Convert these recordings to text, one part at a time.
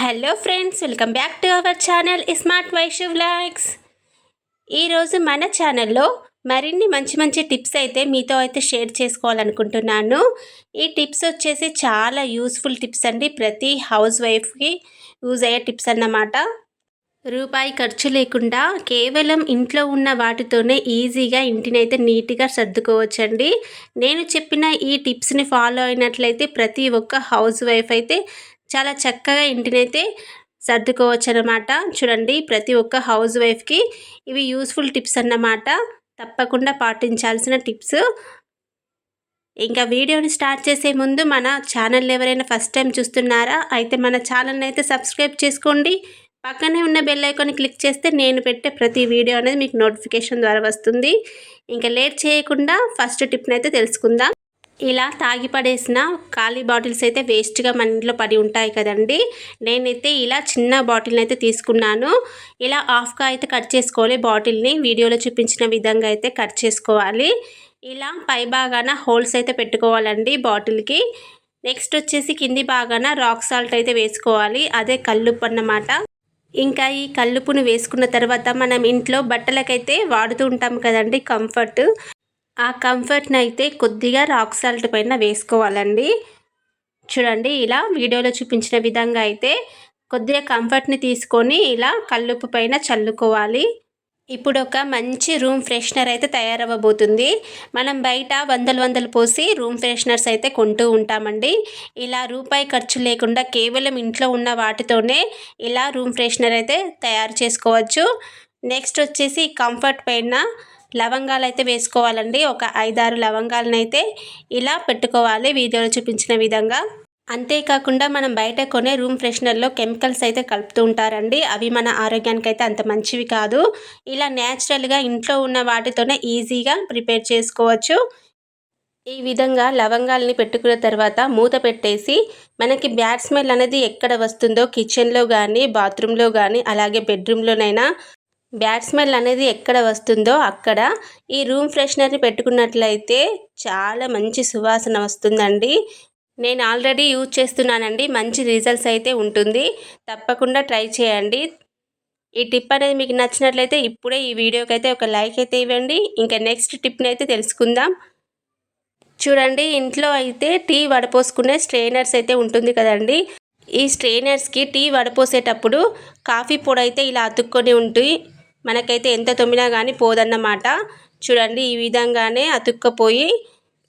Hello friends welcome back to our channel smart Vaishu vlogs ఈరోజు మన ఛానల్లో మరిన్ని మంచి మంచి టిప్స్ అయితే మీతో అయితే షేర్ చేసుకోవాలనుకుంటున్నాను. ఈ టిప్స్ వచ్చేసి చాలా యూస్ఫుల్ టిప్స్ అండి. ప్రతి హౌస్ వైఫ్కి యూజ్ అయ్యే టిప్స్ అన్నమాట. రూపాయి ఖర్చు లేకుండా కేవలం ఇంట్లో ఉన్న వాటితోనే ఈజీగా ఇంటినైతే నీట్గా సర్దుకోవచ్చండి. నేను చెప్పిన ఈ టిప్స్ని ఫాలో అయినట్లయితే ప్రతి ఒక్క హౌస్ వైఫ్ అయితే చాలా చక్కగా ఇంటినైతే సర్దుకోవచ్చు అనమాట చూడండి ప్రతి ఒక్క హౌస్ వైఫ్కి ఇవి యూస్ఫుల్ టిప్స్ అన్నమాట. తప్పకుండా పాటించాల్సిన టిప్స్. ఇంకా వీడియోని స్టార్ట్ చేసే ముందు మన ఛానల్ ఎవరైనా ఫస్ట్ టైం చూస్తున్నారా అయితే మన ఛానల్ని అయితే సబ్స్క్రైబ్ చేసుకోండి. పక్కనే ఉన్న బెల్ ఐకాన్ని క్లిక్ చేస్తే నేను పెట్టే ప్రతి వీడియో అనేది మీకు నోటిఫికేషన్ ద్వారా వస్తుంది. ఇంకా లేట్ చేయకుండా ఫస్ట్ టిప్ని అయితే తెలుసుకుందాం. ఇలా తాగి పడేసిన ఖాళీ బాటిల్స్ అయితే వేస్ట్గా మన ఇంట్లో పడి ఉంటాయి కదండి. నేనైతే ఇలా చిన్న బాటిల్ని అయితే తీసుకున్నాను. ఇలా హాఫ్గా అయితే కట్ చేసుకోవాలి బాటిల్ని. వీడియోలో చూపించిన విధంగా అయితే కట్ చేసుకోవాలి. ఇలా పై భాగాన హోల్స్ అయితే పెట్టుకోవాలండి బాటిల్కి. నెక్స్ట్ వచ్చేసి కింది భాగాన రాక్ సాల్ట్ అయితే వేసుకోవాలి. అదే కల్లుప్పు అన్నమాట. ఇంకా ఈ కల్లుపును వేసుకున్న తర్వాత మనం ఇంట్లో బట్టలకైతే వాడుతూ ఉంటాం కదండి కంఫర్ట్. ఆ కంఫర్ట్ని అయితే కొద్దిగా రాక్ సాల్ట్ పైన వేసుకోవాలండి. చూడండి ఇలా వీడియోలో చూపించిన విధంగా అయితే కొద్దిగా కంఫర్ట్ని తీసుకొని ఇలా కల్లుపు పైన చల్లుకోవాలి. ఇప్పుడు ఒక మంచి రూమ్ ఫ్రెషనర్ అయితే తయారవ్వబోతుంది. మనం బయట వందలు వందలు పోసి రూమ్ ఫ్రెషనర్స్ అయితే కొంటూ ఉంటామండి. ఇలా రూపాయి ఖర్చు లేకుండా కేవలం ఇంట్లో ఉన్న వాటితోనే ఇలా రూమ్ ఫ్రెషనర్ అయితే తయారు చేసుకోవచ్చు. నెక్స్ట్ వచ్చేసి కంఫర్ట్ పైన లవంగాలు అయితే వేసుకోవాలండి. ఒక ఐదారు లవంగాలనైతే ఇలా పెట్టుకోవాలి. వీడియోలో చూపించిన విధంగా. అంతేకాకుండా మనం బయట కొనే రూమ్ ఫ్రెషనర్లో కెమికల్స్ అయితే కలుపుతూ ఉంటారండి. అవి మన ఆరోగ్యానికి అయితే అంత మంచివి కాదు. ఇలా న్యాచురల్గా ఇంట్లో ఉన్న వాటితోనే ఈజీగా ప్రిపేర్ చేసుకోవచ్చు. ఈ విధంగా లవంగాల్ని పెట్టుకున్న తర్వాత మూత పెట్టేసి మనకి బ్యాడ్ స్మెల్ అనేది ఎక్కడ వస్తుందో కిచెన్లో కానీ బాత్రూంలో కానీ అలాగే బెడ్రూమ్లోనైనా బ్యాడ్ స్మెల్ అనేది ఎక్కడ వస్తుందో అక్కడ ఈ రూమ్ ఫ్రెషనర్ని పెట్టుకున్నట్లయితే చాలా మంచి సువాసన వస్తుందండి. నేను ఆల్రెడీ యూజ్ చేస్తున్నానండి. మంచి రిజల్ట్స్ అయితే ఉంటుంది. తప్పకుండా ట్రై చేయండి. ఈ టిప్ అనేది మీకు నచ్చినట్లయితే ఇప్పుడే ఈ వీడియోకి అయితే ఒక లైక్ అయితే ఇవ్వండి. ఇంకా నెక్స్ట్ టిప్ని అయితే తెలుసుకుందాం. చూడండి ఇంట్లో అయితే టీ వడపోసుకునే స్ట్రెయినర్స్ అయితే ఉంటుంది కదండి. ఈ స్ట్రెయినర్స్కి టీ వడపోసేటప్పుడు కాఫీ పొడి అయితే ఇలా అతుక్కొని ఉంటుంది మనకైతే ఎంత తొమ్మినా కానీ పోదన్నమాట. చూడండి ఈ విధంగానే అతుక్కపోయి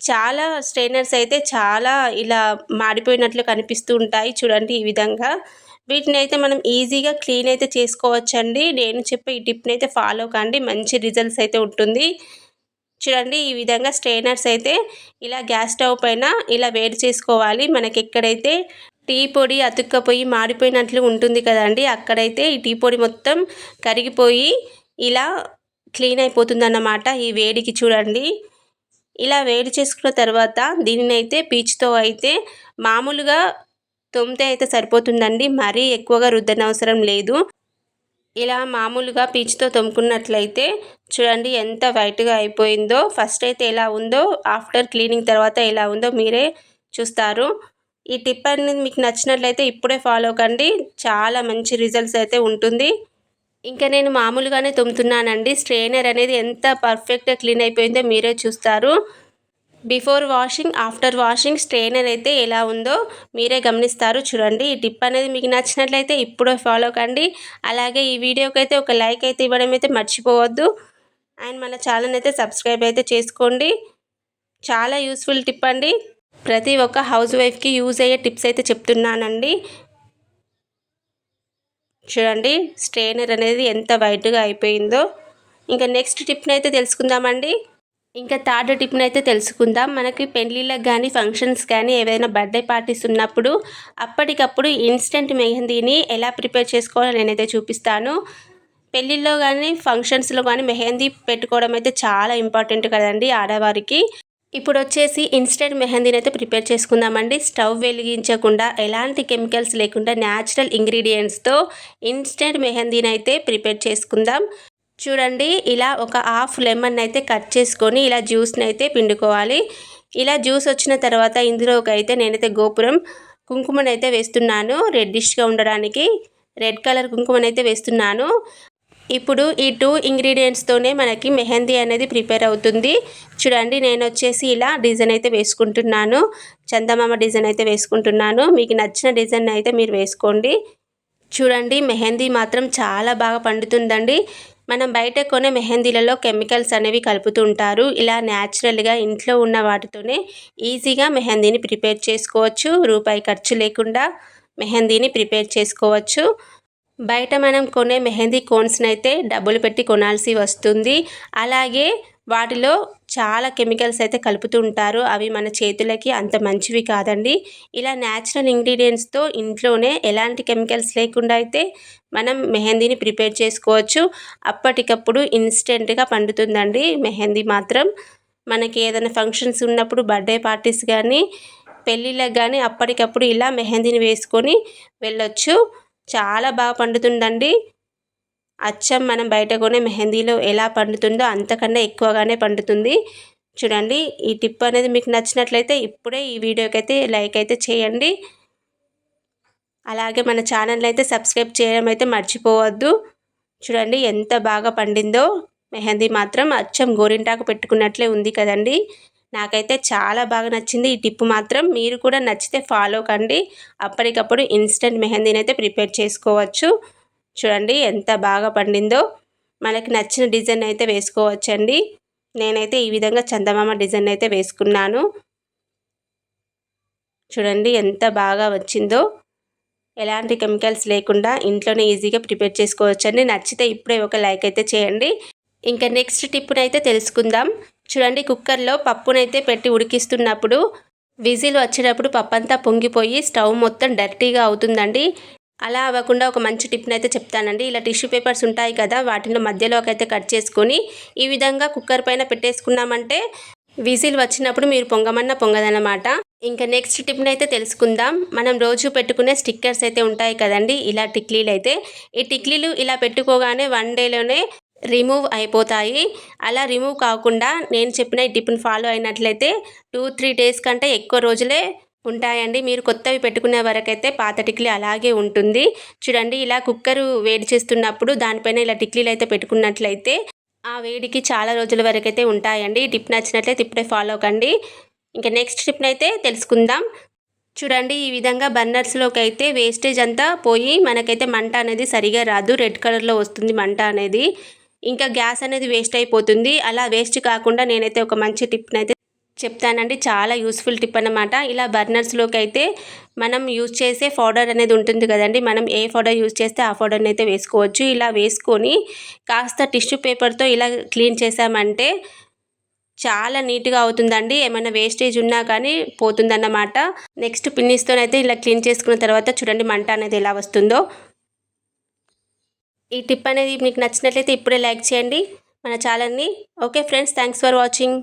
చాలా స్ట్రైనర్స్ అయితే చాలా ఇలా మాడిపోయినట్లు కనిపిస్తూ ఉంటాయి చూడండి ఈ విధంగా. వీటిని అయితే మనం ఈజీగా క్లీన్ అయితే చేసుకోవచ్చండి. నేను చెప్పే ఈ టిప్ని అయితే ఫాలో కండి మంచి రిజల్ట్స్ అయితే ఉంటుంది. చూడండి ఈ విధంగా స్ట్రైనర్స్ అయితే ఇలా గ్యాస్ స్టవ్ పైన ఇలా వేడి చేసుకోవాలి. మనకి ఎక్కడైతే టీ పొడి అతుక్కపోయి మాడిపోయినట్లు ఉంటుంది కదండి. అక్కడైతే ఈ టీ పొడి మొత్తం కరిగిపోయి ఇలా క్లీన్ అయిపోతుంది అన్నమాట ఈ వేడికి చూడండి. ఇలా వేడి చేసుకున్న తర్వాత దీనిని అయితే పీచుతో అయితే మామూలుగా తొమ్మితే అయితే సరిపోతుందండి. మరీ ఎక్కువగా రుద్దనవసరం లేదు. ఇలా మామూలుగా పీచుతో తొమ్ముకున్నట్లయితే చూడండి ఎంత వైట్గా అయిపోయిందో. ఫస్ట్ అయితే ఎలా ఉందో ఆఫ్టర్ క్లీనింగ్ తర్వాత ఎలా ఉందో మీరే చూస్తారు. ఈ టిప్ అనేది మీకు నచ్చినట్లయితే ఇప్పుడే ఫాలో కండి. చాలా మంచి రిజల్ట్స్ అయితే ఉంటుంది. ఇంకా నేను మామూలుగానే తుమ్ముతున్నానండి. స్ట్రెయినర్ అనేది ఎంత పర్ఫెక్ట్గా క్లీన్ అయిపోయిందో మీరే చూస్తారు. Before washing after washing strainer అయితే ఎలా ఉందో మీరే గమనిస్తారు. చూడండి ఈ టిప్ అనేది మీకు నచ్చినట్లయితే ఇప్పుడే ఫాలో కండి. అలాగే ఈ వీడియోకి అయితే ఒక లైక్ అయితే ఇవ్వడం అయితే మర్చిపోవద్దు. అండ్ మన ఛానల్ అయితే సబ్స్క్రైబ్ అయితే చేసుకోండి. చాలా యూస్ఫుల్ టిప్ అండి. ప్రతి ఒక్క హౌస్ వైఫ్కి యూజ్ అయ్యే టిప్స్ అయితే చెప్తున్నానండి. చూడండి స్ట్రెయినర్ అనేది ఎంత వైట్గా అయిపోయిందో. ఇంకా నెక్స్ట్ టిప్ని అయితే తెలుసుకుందామండి. ఇంకా థర్డ్ టిప్ని అయితే తెలుసుకుందాం. మనకి పెళ్ళిళ్ళకి కానీ ఫంక్షన్స్ కానీ ఏవైనా బర్త్డే పార్టీస్ ఉన్నప్పుడు అప్పటికప్పుడు ఇన్స్టెంట్ మెహందీని ఎలా ప్రిపేర్ చేసుకోవాలో నేనైతే చూపిస్తాను. పెళ్ళిళ్ళలో కానీ ఫంక్షన్స్లో కానీ మెహందీ పెట్టుకోవడం అయితే చాలా ఇంపార్టెంట్ కదండి ఆడవారికి. ఇప్పుడు వచ్చేసి ఇన్స్టెంట్ మెహందీని అయితే ప్రిపేర్ చేసుకుందామండి. స్టవ్ వెలిగించకుండా ఎలాంటి కెమికల్స్ లేకుండా న్యాచురల్ ఇంగ్రీడియంట్స్తో ఇన్స్టెంట్ మెహందీని అయితే ప్రిపేర్ చేసుకుందాం. చూడండి ఇలా ఒక హాఫ్ లెమన్ అయితే కట్ చేసుకొని ఇలా జ్యూస్ని అయితే పిండుకోవాలి. ఇలా జ్యూస్ వచ్చిన తర్వాత ఇందులోకి అయితే నేనైతే గోపురం కుంకుమనైతే వేస్తున్నాను రెడ్డిష్గా ఉండడానికి. రెడ్ కలర్ కుంకుమనైతే వేస్తున్నాను. ఇప్పుడు ఈ టూ ఇంగ్రీడియంట్స్తోనే మనకి మెహందీ అనేది ప్రిపేర్ అవుతుంది. చూడండి నేను వచ్చేసి ఇలా డిజైన్ అయితే వేసుకుంటున్నాను. చందమామ డిజైన్ అయితే వేసుకుంటున్నాను. మీకు నచ్చిన డిజైన్ అయితే మీరు వేసుకోండి. చూడండి మెహందీ మాత్రం చాలా బాగా పండుతుందండి. మనం బయట కొనే మెహందీలలో కెమికల్స్ అనేవి కలుపుతుంటారు ఇలా న్యాచురల్గా ఇంట్లో ఉన్న వాటితోనే ఈజీగా మెహందీని ప్రిపేర్ చేసుకోవచ్చు. రూపాయి ఖర్చు లేకుండా మెహందీని ప్రిపేర్ చేసుకోవచ్చు. బయట మనం కొనే మెహందీ కోన్స్ని అయితే డబ్బులు పెట్టి కొనాల్సి వస్తుంది. అలాగే వాటిలో చాలా కెమికల్స్ అయితే కలుపుతూ ఉంటారు అవి మన చేతులకి అంత మంచివి కాదండి. ఇలా న్యాచురల్ ఇంగ్రీడియంట్స్తో ఇంట్లోనే ఎలాంటి కెమికల్స్ లేకుండా అయితే మనం మెహందీని ప్రిపేర్ చేసుకోవచ్చు. అప్పటికప్పుడు ఇన్స్టెంట్గా పండుతుందండి మెహందీ మాత్రం. మనకి ఏదైనా ఫంక్షన్స్ ఉన్నప్పుడు బర్త్డే పార్టీస్ కానీ పెళ్ళిళ్ళకి కానీ అప్పటికప్పుడు ఇలా మెహందీని వేసుకొని వెళ్ళొచ్చు. చాలా బాగా పండుతుందండి. అచ్చం మనం బయట కొనే మెహందీలో ఎలా పండుతుందో అంతకన్నా ఎక్కువగానే పండుతుంది. చూడండి ఈ టిప్ అనేది మీకు నచ్చినట్లయితే ఇప్పుడే ఈ వీడియోకి అయితే లైక్ అయితే చేయండి. అలాగే మన ఛానల్ అయితే సబ్స్క్రైబ్ చేయడం అయితే మర్చిపోవద్దు. చూడండి ఎంత బాగా పండిందో. మెహందీ మాత్రం అచ్చం గోరింటాకు పెట్టుకున్నట్లే ఉంది కదండి. నాకైతే చాలా బాగా నచ్చింది. ఈ టిప్ మాత్రం మీరు కూడా నచ్చితే ఫాలో కండి. అప్పటికప్పుడు ఇన్స్టెంట్ మెహందీని అయితే ప్రిపేర్ చేసుకోవచ్చు. చూడండి ఎంత బాగా పండిందో. మనకి నచ్చిన డిజైన్ అయితే వేసుకోవచ్చండి. నేనైతే ఈ విధంగా చందమామ డిజైన్ అయితే వేసుకున్నాను. చూడండి ఎంత బాగా వచ్చిందో. ఎలాంటి కెమికల్స్ లేకుండా ఇంట్లోనే ఈజీగా ప్రిపేర్ చేసుకోవచ్చండి. నచ్చితే ఇప్పుడే ఒక లైక్ అయితే చేయండి. ఇంకా నెక్స్ట్ టిప్పునైతే తెలుసుకుందాం. చూడండి కుక్కర్లో పప్పునైతే పెట్టి ఉడికిస్తున్నప్పుడు విజిల్ వచ్చేటప్పుడు పప్పు అంతా పొంగిపోయి స్టవ్ మొత్తం డర్టీగా అవుతుందండి. అలా అవ్వకుండా ఒక మంచి టిప్ని అయితే చెప్తానండి. ఇలా టిష్యూ పేపర్స్ ఉంటాయి కదా వాటిని మధ్యలోకి అయితే కట్ చేసుకొని ఈ విధంగా కుక్కర్ పైన పెట్టేసుకున్నామంటే విజిల్ వచ్చినప్పుడు మీరు పొంగమన్న పొంగదనమాట ఇంకా నెక్స్ట్ టిప్ని అయితే తెలుసుకుందాం. మనం రోజు పెట్టుకునే స్టిక్కర్స్ అయితే ఉంటాయి కదండి ఇలా టిక్లీలు అయితే ఈ టిక్లీలు ఇలా పెట్టుకోగానే వన్ డేలోనే రిమూవ్ అయిపోతాయి. అలా రిమూవ్ కాకుండా నేను చెప్పిన ఈ టిప్ని ఫాలో అయినట్లయితే టూ త్రీ డేస్ కంటే ఎక్కువ రోజులే ఉంటాయండి. మీరు కొత్తవి పెట్టుకునే వరకైతే పాత టిక్లీ అలాగే ఉంటుంది. చూడండి ఇలా కుక్కర్ వేడి చేస్తున్నప్పుడు దానిపైన ఇలా టిక్లీలు అయితే పెట్టుకున్నట్లయితే ఆ వేడికి చాలా రోజుల వరకు అయితే ఉంటాయండి టిప్ నచ్చినట్లయితే ఇప్పుడే ఫాలో కండి. ఇంకా నెక్స్ట్ టిప్ని అయితే తెలుసుకుందాం. చూడండి ఈ విధంగా బర్నర్స్లోకి అయితే వేస్టేజ్ అంతా పోయి మనకైతే మంట అనేది సరిగా రాదు. రెడ్ కలర్లో వస్తుంది మంట అనేది. ఇంకా గ్యాస్ అనేది వేస్ట్ అయిపోతుంది. అలా వేస్ట్ కాకుండా నేనైతే ఒక మంచి టిప్ని అయితే చెప్తానండి. చాలా యూస్ఫుల్ టిప్ అనమాట ఇలా బర్నర్స్లోకి అయితే మనం యూజ్ చేసే పౌడర్ అనేది ఉంటుంది కదండి. మనం ఏ పౌడర్ యూజ్ చేస్తే ఆ పౌడర్ని అయితే వేసుకోవచ్చు. ఇలా వేసుకొని కాస్త టిష్యూ పేపర్తో ఇలా క్లీన్ చేసామంటే చాలా నీట్గా అవుతుందండి. ఏమైనా వేస్టేజ్ ఉన్నా కానీ పోతుందన్నమాట. నెక్స్ట్ పిన్నిస్తోనైతే ఇలా క్లీన్ చేసుకున్న తర్వాత చూడండి మంట అనేది ఎలా వస్తుందో. ఈ టిప్ అనేది మీకు నచ్చినట్లయితే ఇప్పుడే లైక్ చేయండి మన ఛానల్ని. Okay friends thanks for watching.